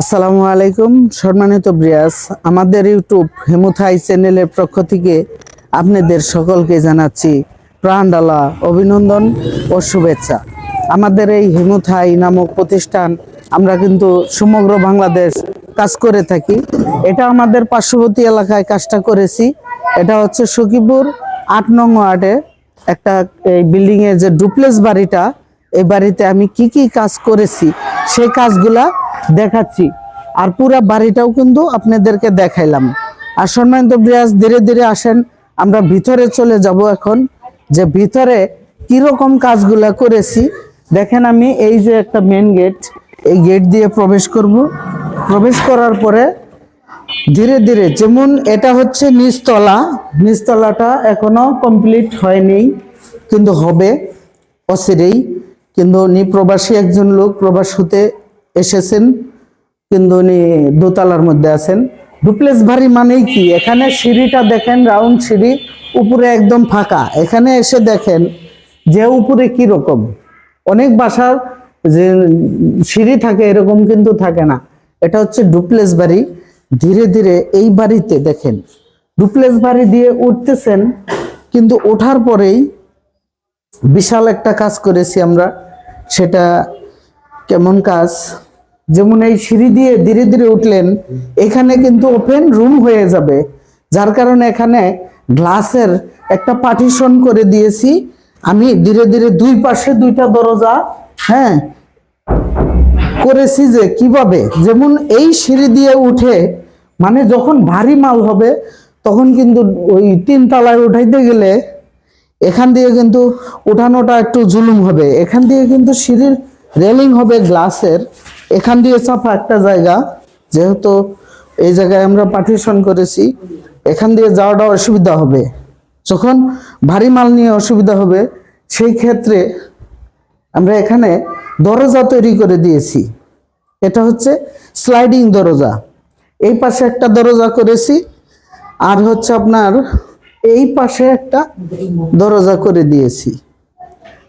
আসসালামু আলাইকুম, সম্মানিত ব্রিয়াস আমাদের ইউটিউব হেমুথাই চ্যানেলের পক্ষ থেকে আপনাদের সকলকে জানাচ্ছি প্রাণডালা অভিনন্দন ও শুভেচ্ছা। আমাদের এই হেমুথাই নামক প্রতিষ্ঠান আমরা কিন্তু সমগ্র বাংলাদেশ কাজ করে থাকি। এটা আমাদের পার্শ্ববর্তী এলাকায় কাজটা করেছি। এটা হচ্ছে সখীপুর আট নং ওয়ার্ডে একটা এই বিল্ডিংয়ের যে ডুপ্লেক্স বাড়িটা, এই বাড়িতে আমি কি কি কাজ করেছি, সেই কাজগুলা দেখাচ্ছি। আর পুরো বাড়িটাও কিন্তু আপনাদেরকে দেখাইলাম। আর সম্মানিত ব্রিয়াস ধীরে ধীরে আসেন, আমরা ভিতরে চলে যাব এখন। যে ভিতরে কীরকম কাজগুলা করেছি, দেখেন আমি এই যে একটা মেন গেট এই গেট দিয়ে প্রবেশ করব। প্রবেশ করার পরে ধীরে ধীরে, যেমন এটা হচ্ছে নিচতলা, নিচতলাটা এখনও কমপ্লিট হয়নি, কিন্তু হবে, অচিরেই। কিন্তু উনি প্রবাসী একজন লোক প্রবাস হতে এসেছেন, কিন্তু উনি দোতলার মধ্যে আছেন। ডুপ্লেক্স বাড়ি মানেই কি? এখানে সিঁড়িটা দেখেন রাউন্ড সিঁড়ি, উপরে একদম ফাঁকা। এখানে এসে দেখেন যে উপরে কি রকম। অনেক বাসার যে সিঁড়ি থাকে এরকম কিন্তু থাকে না। এটা হচ্ছে ডুপ্লেক্স বাড়ি। ধীরে ধীরে এই বাড়িতে দেখেন ডুপ্লেক্স বাড়ি দিয়ে উঠতেছেন, কিন্তু ওঠার পরেই বিশাল একটা কাজ করেছি আমরা। সেটা কেমন কাজ? যেমন এই সিঁড়ি দিয়ে ধীরে ধীরে উঠলেন, এখানে কিন্তু ওপেন রুম হয়ে যাবে, যার কারণে এখানে গ্লাসের একটা পার্টিশন করে দিয়েছি। আমি ধীরে ধীরে দুই পাশে দুইটা দরজা হ্যাঁ করেছি যে কীভাবে? যেমন এই সিঁড়ি দিয়ে উঠে মানে যখন ভারী মাল হবে, তখন কিন্তু ওই তিন তলায় উঠাইতে গেলে এখান দিয়ে কিন্তু উঠানোটা একটু জুলুম হবে। এখান দিয়ে কিন্তু সিঁড়ির রেলিং হবে গ্লাসের। এখান দিয়ে চাপা একটা জায়গা, যেহেতু এই জায়গায় আমরা পার্টিশন করেছি, এখান দিয়ে যাওয়াটা অসুবিধা হবে। যখন ভারী মাল নিয়ে অসুবিধা হবে, সেই ক্ষেত্রে আমরা এখানে দরজা তৈরি করে দিয়েছি। এটা হচ্ছে স্লাইডিং দরজা। এই পাশে একটা দরজা করেছি, আর হচ্ছে আপনার এই পাশে একটা দরজা করে দিয়েছি।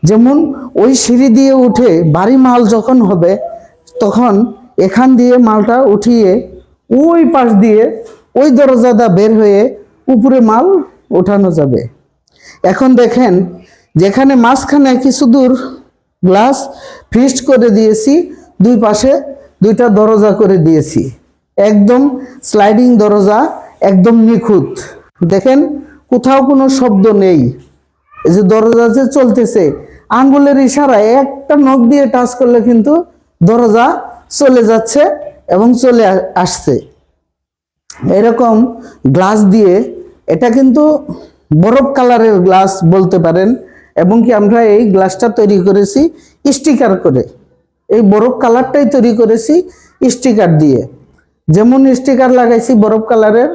যেমন ওই সিঁড়ি দিয়ে উঠে ভারী মাল যখন হবে তখন এখান দিয়ে মালটা উঠিয়ে ওই পাশ দিয়ে ওই দরজাটা বের হয়ে উপরে মাল ওঠানো যাবে। এখন দেখেন, যেখানে মাঝখানে কিছু দূর গ্লাস ফিস্ট করে দিয়েছি, দুই পাশে দুইটা দরজা করে দিয়েছি। একদম স্লাইডিং দরজা, একদম নিখুঁত। দেখেন, কোথাও কোনো শব্দ নেই। এই যে দরজা যে চলতেছে, আঙ্গুলের ইশারায় একটা নখ দিয়ে টাচ করলে কিন্তু দরজা চলে যাচ্ছে এবং চলে আসছে। এরকম গ্লাস দিয়ে, এটা কিন্তু বরফ কালারের গ্লাস বলতে পারেন, এবং কি আমরা এই গ্লাসটা তৈরি করেছি স্টিকার করে। এই বরফ কালারটাই তৈরি করেছি স্টিকার দিয়ে। যেমন স্টিকার লাগাইছি বরফ কালারের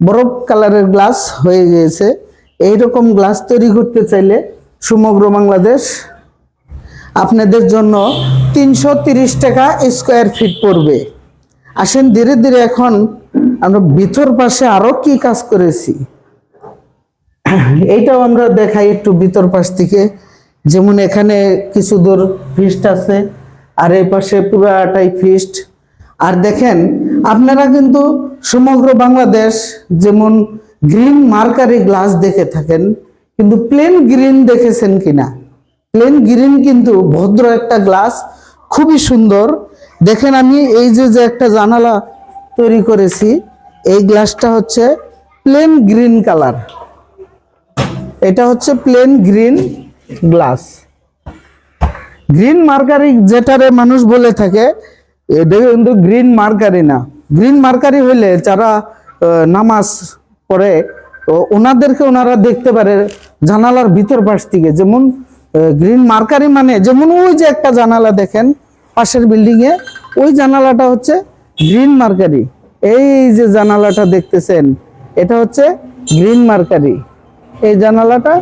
বরফ কালারের গ্লাস হয়ে গিয়েছে। এইরকম গ্লাস তৈরি করতে চাইলে সমগ্র বাংলাদেশ আপনাদের জন্য তিনশো টাকা স্কোয়ার ফিট পড়বে। আসেন ধীরে ধীরে এখন আমরা ভিতর পাশে আরও কি কাজ করেছি। এইটাও আমরা দেখাই একটু ভিতর পাশ থেকে। যেমন এখানে কিছু দূর ফিস্ট আছে, আর এই পাশে পুরাটাই ফিস্ট আর দেখেন, আপনারা কিন্তু সমগ্র বাংলাদেশ যেমন গ্রিন মার্কারি গ্লাস দেখে থাকেন, কিন্তু প্লেন গ্রিন দেখেছেন কিনা? প্লেন গ্রিন কিন্তু ভদ্র একটা গ্লাস খুবই সুন্দর। দেখেন আমি এই যে যে একটা জানালা তৈরি করেছি, এই গ্লাসটা হচ্ছে প্লেন গ্রিন কালার এটা হচ্ছে plain green glass green mercury যেটারে মানুষ বলে থাকে কিন্তু গ্রিন মার্কারি না। গ্রিন মার্কারি হইলে যারা নামাজ পড়ে ওনাদেরকে ওনারা দেখতে পারে জানালার ভিতর পাশ থেকে। যেমন গ্রিন মার্কারি মানে যেমন ওই যে একটা জানালা দেখেন পাশের বিল্ডিং এ, ওই জানালাটা হচ্ছে গ্রিন মার্কারি। এই যে জানালাটা দেখতেছেন, এটা হচ্ছে গ্রিন মার্কারি। এই জানালাটা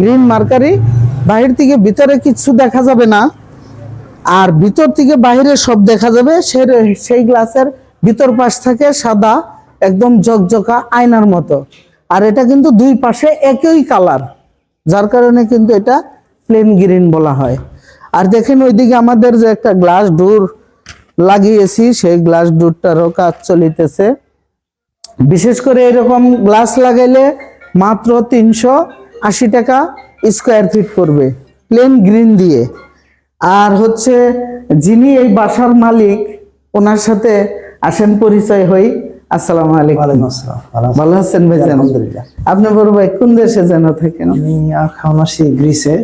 গ্রিন মার্কারি। বাহির থেকে ভিতরে কিছু দেখা যাবে না, আর ভিতর থেকে বাইরে সব দেখা যাবে। সে সেই গ্লাসের ভিতর পাশ থাকে সাদা, একদম জকজকা আয়নার মতো। আর এটা কিন্তু দুই পাশে একই কালার, যার কারণে কিন্তু এটা প্লেন গ্রিন বলা হয়। আর দেখেন ওইদিকে আমাদের যে একটা গ্লাস ডোর লাগিয়েছি সেই গ্লাস ডোরটারও কাজ চলিতেছে। বিশেষ করে এরকম গ্লাস লাগাইলে মাত্র তিনশো আশি টাকা স্কোয়ার ফিট পড়বে প্লেন গ্রিন দিয়ে। আর হচ্ছে যিনি এই বাসার মালিক ওনার সাথে আসেন পরিচয় হই। আসসালামু আলাইকুম। আসসালাম। ভালো আছেন? ভাই আপনি বড় ভাই কোন দেশে যেন থাকেন? আমি গ্রিসে।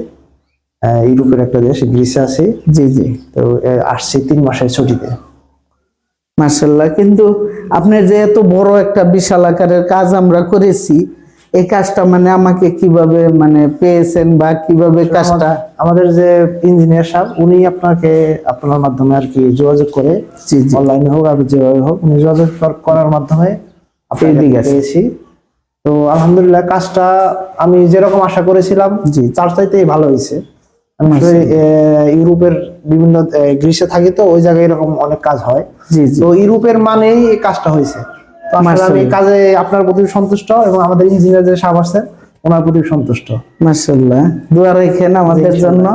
ইউরোপের একটা দেশ গ্রিসে আছি। জি জি। তো আসছি তিন মাসের ছুটিতে। মার্শাল্লাহ কিন্তু আপনি যে এত বড় একটা বিশাল আকারের কাজ আমরা করেছি এই কাজটা মানে আমাকে কীভাবে মানে পেয়েছেন বা কীভাবে কাজটা? আমাদের যে ইঞ্জিনিয়ার সাহেব উনি আপনাকে আপনার মাধ্যমে আর কি যোগাযোগ করে অনলাইনে হোক আর যেভাবে হোক উনি যোগাযোগ করার মাধ্যমে আপনাকে পেয়ে গেছে। পেয়েছি। তো আলহামদুলিল্লাহ কাজটা আমি যেরকম আশা করেছিলাম জি। তার চাইতেই ভালো হয়েছে। ইউরোপের বিভিন্ন গ্রিসে থাকি তো ওই জায়গায় এরকম অনেক কাজ হয়। তো ইউরোপের মানেই এই কাজটা হয়েছে। আমি কাজে আপনার প্রতি সন্তুষ্ট এবং আমাদের ইঞ্জিনিয়ার যে সাহেব আছেন ওনার প্রতি সন্তুষ্ট। মার্শাল্লাহ দোয়া রাখেন আমাদের জন্য।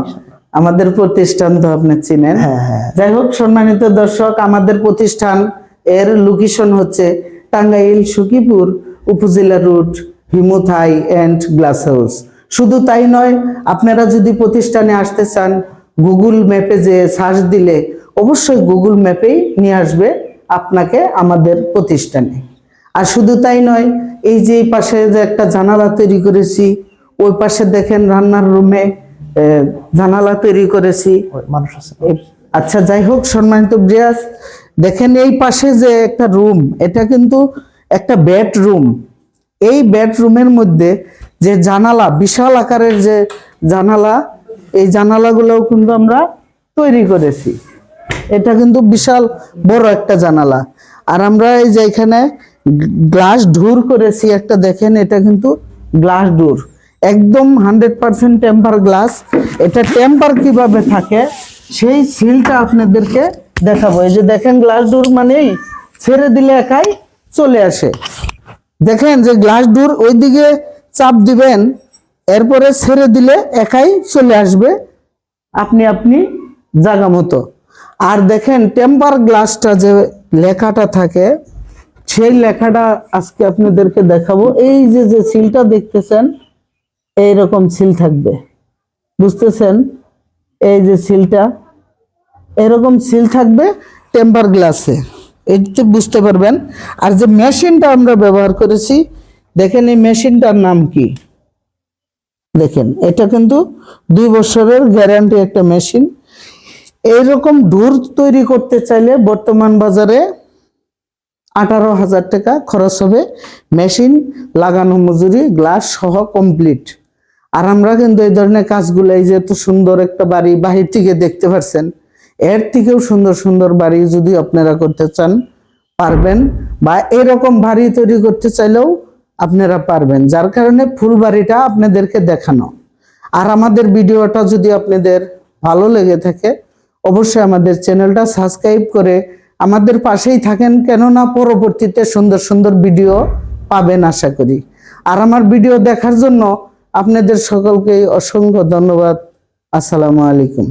আমাদের প্রতিষ্ঠান তো আপনি চিনেন। হ্যাঁ হ্যাঁ যাই হোক সম্মানিত দর্শক আমাদের প্রতিষ্ঠান এর লোকেশন হচ্ছে টাঙ্গাইল সুকিপুর উপজেলা রুট হিমুথাই অ্যান্ড গ্লাস হাউস শুধু তাই নয় আপনারা যদি প্রতিষ্ঠানে আসতে চান গুগল ম্যাপে যে সার্চ দিলে অবশ্যই গুগল ম্যাপেই নিয়ে আসবে আপনাকে আমাদের প্রতিষ্ঠানে। আর শুধু তাই নয় এই যে পাশে যে একটা জানালা তৈরি করেছি ওই পাশে দেখেন রান্নার রুমে জানালা তৈরি করেছি। মানুষ আচ্ছা যাই হোক সম্মানিত ব্রিয়াস দেখেন এই পাশে যে একটা রুম এটা কিন্তু একটা বেডরুম এই বেডরুমের মধ্যে যে জানালা, বিশাল আকারের যে জানালা, এই জানালাগুলোও কিন্তু আমরা তৈরি করেছি। এটা কিন্তু বিশাল বড় একটা জানালা। আর আমরা এই যে এখানে গ্লাস ঢুর করেছি, একটা দেখেন, এটা কিন্তু গ্লাস ডোর। একদম হান্ড্রেড পার্সেন্ট টেম্পার গ্লাস। এটা টেম্পার কীভাবে থাকে, সেই সিলটা আপনাদেরকে দেখাবো। এই যে দেখেন, গ্লাস ডোর মানেই ছেড়ে দিলে একাই চলে আসে। দেখেন যে গ্লাস ডোর ওইদিকে চাপ দিবেন, এরপরে ছেড়ে দিলে একাই চলে আসবে আপনি আপনি জায়গা মতো। আর দেখেন টেম্পার গ্লাসটা যে লেখাটা থাকে, সেই লেখাটা আজকে আপনাদেরকে দেখাবো। এই যে যে সিলটা দেখতেছেন এই রকম সিল থাকবে। বুঝতেছেন? এই যে সিলটা, এরকম সিল থাকবে টেম্পার গ্লাসে। এইটা বুঝতে পারবেন। আর যে মেশিনটা আমরা ব্যবহার করেছি, দেখেন এই মেশিনটার নাম কি? দেখেন, এটা কিন্তু দুই বছরের গ্যারান্টি একটা মেশিন। এইরকম ডোর তৈরি করতে চাইলে বর্তমান বাজারে আঠারো হাজার টাকা খরচ হবে। মেশিন, লাগানো মজুরি, গ্লাস সহ কমপ্লিট। আর আমরা কিন্তু এই ধরনের কাজগুলো, এই যে এত সুন্দর একটা বাড়ি, বাহির থেকে দেখতে পাচ্ছেন এর থেকেও সুন্দর সুন্দর বাড়ি যদি আপনারা করতে চান, পারবেন বা এরকম বাড়ি তৈরি করতে চাইলেও আপনারা পারবেন, যার কারণে ফুল বাড়িটা আপনাদেরকে দেখানো। আর আমাদের ভিডিওটা যদি আপনাদের ভালো লেগে থাকে, অবশ্যই আমাদের চ্যানেলটা সাবস্ক্রাইব করে আমাদের পাশেই থাকেন, কেননা পরবর্তীতে সুন্দর সুন্দর ভিডিও পাবেন আশা করি। আর আমার ভিডিও দেখার জন্য আপনাদের সকলকে অসংখ্য ধন্যবাদ। আসসালামু আলাইকুম।